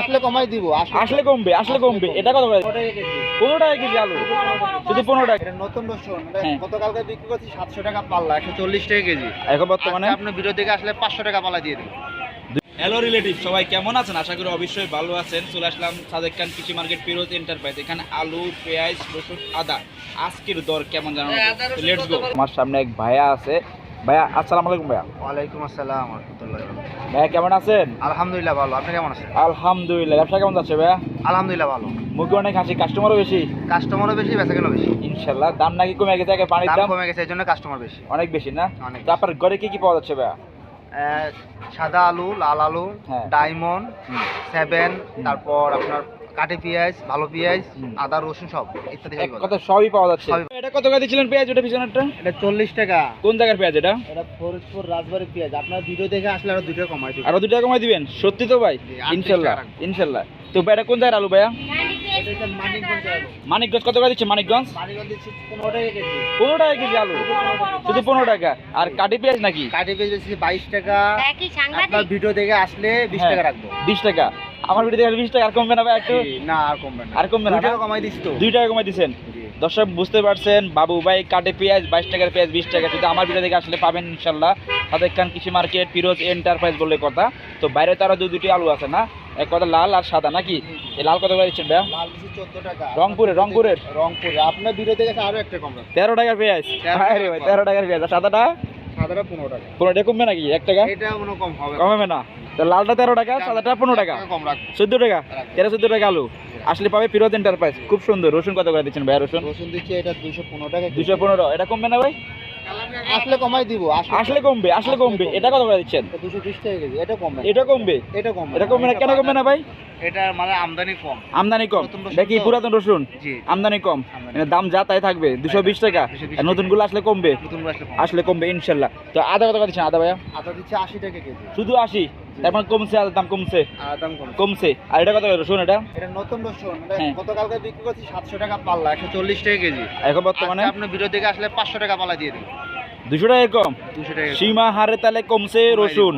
আসলে কমাই দিব আসলে কমবে আসলে কমবে। এটা কত করে পনেরো টাকা কেজি। আলু? শুধু পনেরো টাকা নতুন রসুন হ্যাঁ। গতকালকে বিক্রি করছি সাতশো টাকা পাল্লা একশো চল্লিশ টাকা কেজি। এখন বর্তমানে? থেকে আসলে পাঁচশো টাকা পাল্লা দিয়ে দিন। হ্যালো রিলেটিভ সবাই কেমন আছেন? আশা করি অবশ্যই ভালো আছেন। চলে আসলাম সাদেক খান কৃষি মার্কেট ফিরোজ এন্টারপ্রাইজ। এখানে আলু পেঁয়াজ রসুন আদা। আজকের দর কেমন জানো লেটস গো আমার সামনে এক ভাইয়া আছে। ভাইয়া আসসালামু আলাইকুম ভাইয়া। ওয়ালাইকুম আসসালাম রহমতুল্লাহ। ভাইয়া কেমন আছেন? আলহামদুলিল্লাহ ভালো। আপনি কেমন আছেন? আলহামদুলিল্লাহ ব্যবসা কেমন যাচ্ছে ভাইয়া? আলহামদুলিল্লাহ ভালো। মুখে অনেক হাসি কাস্টমারও বেশি? কাস্টমারও বেশি বেচা কেন বেশি। ইনশাল্লাহ দাম নাকি কমে গেছে আগে পানির দাম কমে গেছে এই জন্য কাস্টমার বেশি। অনেক বেশি না? অনেক তো আপনার ঘরে কি কি পাওয়া যাচ্ছে ভাইয়া? সাদা আলু লাল আলু হ্যাঁ। ডায়মন্ড সেভেন তারপর আপনার কাঠি পেঁয়াজ ভালো পেঁয়াজ আদা রসুন সব ইত্যাদি কথা সবই পাওয়া যাচ্ছে। এটা কত করে দিচ্ছিলেন পেঁয়াজ ওটা পিছনেরটা? এটা চল্লিশ টাকা। কোন জায়গার পেঁয়াজ এটা? এটা ফরিদপুর রাজবাড়ি পেঁয়াজ। আপনার ভিডিও দেখে আসলে আরও দুটো কমাই দিবেন। আরও দু টাকা কমাই দিবেন? সত্যি তো ভাই ইনশাল্লাহ ইনশাল্লাহ। তো ভাই এটা কোন জায়গার আলু ভাইয়া? মানিকগঞ্জ মানিকগঞ্জ কত করে দিচ্ছে মানিকগঞ্জ? মানিকগঞ্জ দিচ্ছি পনেরো টাকা কেজি। পনেরো টাকা কেজি আলু? শুধু পনেরো টাকা। আর কাটি পেঁয়াজ নাকি? কাঠি পেঁয়াজ দিচ্ছি বাইশ টাকা। ভিডিও দেখে আসলে বিশ হ্যাঁ। টাকা রাখব। বিশ টাকা। আমার ভিডিও দেখে বিশ টাকা আর কমবে না ভাই একটু না আর কমবে না। আর কমবে না, টাকা কমাই দিস তো। দুই টাকা কমাই দিচ্ছেন জি। দর্শক বুঝতে পারছেন বাবু ভাই কাটে পেঁয়াজ বাইশ টাকার পেঁয়াজ বিশ টাকা। শুধু আমার ভিডিও দেখে আসলে পাবেন ইনশাল্লাহ। সাদেক খান কৃষি মার্কেট ফিরোজ এন্টারপ্রাইজ বলে কথা। তো বাইরে তো আরও দু দুটি আলু আছে না? এক কথা লাল আর সাদা নাকি? এই লাল কত করে দিচ্ছেন ভাইয়া? টাকা। রংপুরের, রংপুরের? রংপুরে। আপনার ভিডিও দেখে আরও একটা কম তেরো টাকার পেঁয়াজ। তেরো তেরো টাকার পেঁয়াজ। আর সাদাটা? সাদাটা পনেরো টাকা। পনেরো টাকা কমবে নাকি? এক টাকা? এটা কম হবে। কমাবে না? তো লালটা তেরো টাকা সাদাটা পনেরো টাকা। কম রাখব। টাকা? তেরো চোদ্দ টাকা আলু। আসলে পাবে ফিরোজ এন্টারপ্রাইজ খুব সুন্দর। রসুন কত করে দিচ্ছেন ভাই রসুন? রসুন দিচ্ছি এটা দুইশো পনেরো টাকা দুশো পনেরো। এটা কমবে না ভাই? আসলে কমাই দিব আসলে কমবে আসলে কমবে। এটা কত করে দিচ্ছেন? দুশো বিশ টাকা কেজি। এটা কমবে এটা কমবে? এটা কমবে এটা কমবে না। কেন কমবে না ভাই? এটা মানে আমদানি কম। আমদানি কম। দেখি পুরাতন রসুন? আমদানি কম। মানে দাম যা তাই থাকবে। দুশো বিশ টাকা। 220 আর নতুনগুলো আসলে কমবে। আসলে আসলে কমবে ইনশাল্লাহ। তো আদা কত করে দিচ্ছেন আদা ভাইয়া? আদা দিচ্ছে আশি টাকা কেজি। শুধু আশি? তার মানে কমছে আদার দাম কমছে? আর দাম কম কমছে। আর এটা কত রসুন এটা? এটা নতুন রসুন। হ্যাঁ। গতকালকে বিক্রি করছি সাতশো টাকা পাল্লা একশো চল্লিশ টাকা কেজি। এখন বর্তমানে? আপনার ভিডিও থেকে আসলে পাঁচশো টাকা পাল্লা দিয়ে দিন দুশো টাকা কম? দুশো টাকা সীমা হারে তাহলে কমছে রসুন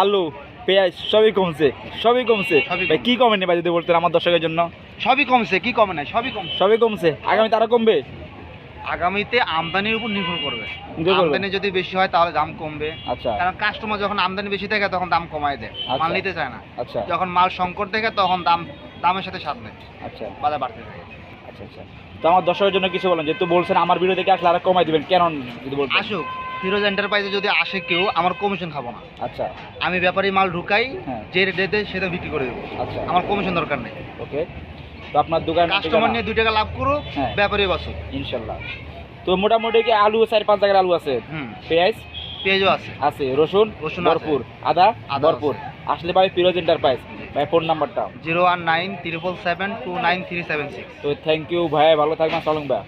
আলু পেঁয়াজ সবই কমছে। সবই কমছে? ভাই। কি কমেনি ভাই যদি বলতেন আমার দর্শকের জন্য? সবই কমছে কি কমে নাই? সবই কম সবই কমছে? আগামী তারা কমবে? আগামীতে আমদানির উপর নির্ভর করবে। আমদানি যদি বেশি হয় তাহলে দাম কমবে। আচ্ছা। কারণ কাস্টমার যখন আমদানি বেশি থাকে তখন দাম কমায় দেয়। আচ্ছা। মাল নিতে চায় না। আচ্ছা। যখন মাল সংকট থাকে তখন দাম দামের সাথে সাথ নেয়। আচ্ছা। বাজার বাড়তে থাকে। আচ্ছা আচ্ছা। তো আমার দর্শকের জন্য কিছু বলেন যেহেতু বলছেন আমার ভিডিও দেখে আসলে আরও কমাই দিবেন কেন যদি বলতেন আসুক ফিরোজ এন্টারপ্রাইজে যদি আসে কেউ আমার কমিশন খাব না। আচ্ছা। আমি ব্যাপারী মাল ঢুকাই হ্যাঁ। যে রেটে সেটা বিক্রি করে দেবো। আচ্ছা। আমার কমিশন দরকার নেই। ওকে। তো আপনার দোকান কাস্টমার নিয়ে দুই টাকা লাভ করুক ব্যাপারে ব্যাপারী বাসুক। ইনশাল্লাহ। তো মোটামুটি কি আলু চার পাঁচ জায়গার আলু আছে? পেঁয়াজ? পেঁয়াজও আছে। আছে। রসুন? রসুন ভরপুর। আদা? ভরপুর। আসলে ভাই ফিরোজ এন্টারপ্রাইজ ভাই ফোন নাম্বারটা zero one nine triple seven two nine three seven six তো থ্যাংক ইউ ভাই ভালো থাকবেন চলুন ভাই।